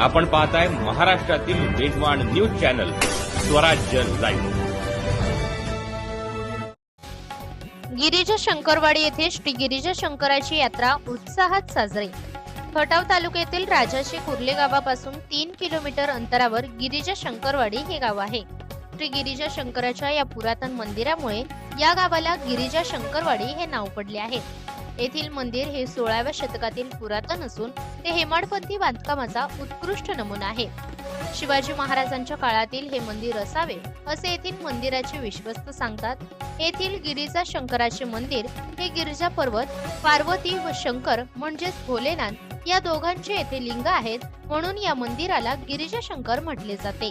आपण पाहताय महाराष्ट्रातील वेगवान news channel Swarajya live. Girija Shankarwadi येथे श्री गिरिजा शंकराची यात्रा उत्साहात साजरी. खटाव तालुक्यातील राजाशी कुर्ले गावापासून तीन किलोमीटर अंतरावर गिरिजा शंकरवाडी हे गाव आहे. श्री गिरिजा शंकराच्या या पुरातन मंदिरामुळे या गावाला गिरिजा शंकरवाडी हे नाव पडले आहे. येथील मंदिर हे सोळाव्या शतकातील पुरातन असून ते हेमाडपंथी बांधकामाचा उत्कृष्ट नमुना आहे. शिवाजी महाराजांच्या काळातील हे मंदिर असावे असे येथील मंदिराचे विश्वस्त सांगतात. येथील गिरिजा शंकराचे मंदिर हे गिरिजा पर्वत पार्वती व शंकर म्हणजेच भोलेनाथ या दोघांचे येथे लिंग आहेत म्हणून या मंदिराला गिरिजा शंकर म्हटले जाते.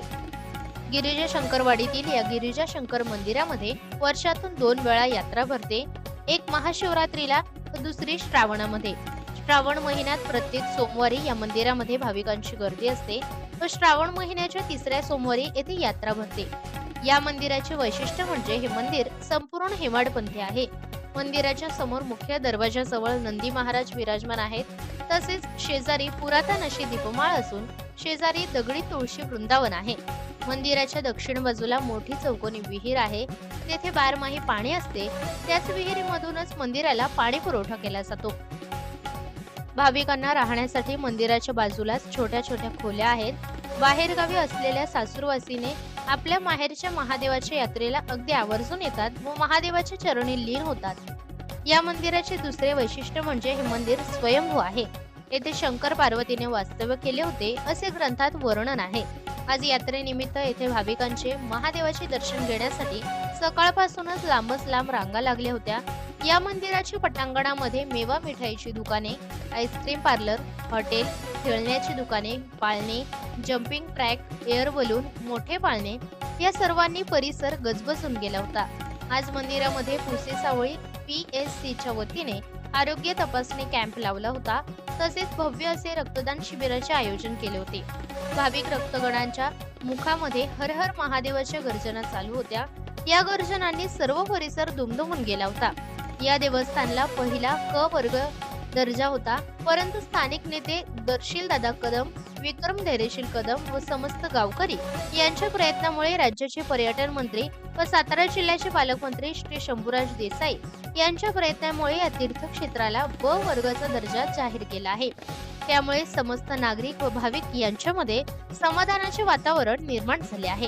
गिरिजा शंकरवाडीतील या गिरिजा शंकर मंदिरामध्ये वर्षातून दोन वेळा यात्रा भरते. एक महाशिवरात्रीला दुसरी श्रावणामध्ये. श्रावण महिन्यात प्रत्येक सोमवारी या मंदिरामध्ये भाविकांची गर्दी असते. व श्रावण महिन्याच्या तिसऱ्या सोमवारी येथे यात्रा भरते. या मंदिराचे वैशिष्ट्य म्हणजे हे मंदिर संपूर्ण हेमाडपंथी आहे. मंदिराच्या समोर मुख्य दरवाजाजवळ नंदी महाराज विराजमान आहेत. तसेच शेजारी पुरातन अशी दीपमाळ असून शेजारी दगडी तुळशी वृंदावन आहे. मंदिराच्या दक्षिण बाजूला मोठी चौकोनी विहीर आहे. तेथे बारमाही पाणी असते. त्याच विहिरीमधूनच मंदिराला पाणी पुरवठा केला जातो. भाविकांना राहण्यासाठी मंदिराच्या बाजूलाच छोट्या छोट्या खोल्या आहेत. बाहेरगावी असलेल्या सासूरवासीने आपल्या माहेरच्या महादेवाच्या यात्रेला अगदी आवर्जून येतात व महादेवाच्या चरणी लीन होतात. या मंदिराचे दुसरे वैशिष्ट्य म्हणजे हे मंदिर स्वयंभू आहे. येथे शंकर पार्वतीने वास्तव्य केले होते असे ग्रंथात वर्णन आहे. आज यात्रेनिमित्त येथे भाविकांचे महादेवाचे दर्शन घेण्यासाठी सकाळपासूनच लांबच लांब रांगा लागल्या होत्या. या मंदिराच्या पटांगणामध्ये मेवा मिठाईची दुकाने आईस्क्रीम पार्लर हॉटेल खेळण्याची दुकाने पाळणे जम्पिंग ट्रॅक एअर बलून मोठे पाळणे या सर्वांनी परिसर गजबजून गेला होता. आज मंदिरामध्ये पुसे सावळी पी एस सीच्या वतीने आरोग्य तपासणी कॅम्प लावला होता. तसेच भव्य असे रक्तदान शिबिराचे आयोजन केले होते. भाविक रक्तगणांच्या मुखामध्ये हर हर महादेवाच्या गर्जना चालू होत्या. या गर्जनांनी सर्व परिसर दुमदुमून गेला होता. या देवस्थानला पहिला क वर्ग दर्जा होता. परंतु स्थानिक नेते दर्शील दादा कदम विक्रम धैर्यशील कदम व समस्त गावकरी यांच्या प्रयत्नामुळे राज्याचे पर्यटन मंत्री व सातारा जिल्ह्याचे पालकमंत्री श्री शंभूराज देसाई यांच्या प्रयत्नामुळे या तीर्थक्षेत्राला ब वर्गाचा दर्जा जाहीर केला आहे. त्यामुळे समस्त नागरिक व भाविक यांच्यामध्ये समाधानाचे वातावरण निर्माण झाले आहे.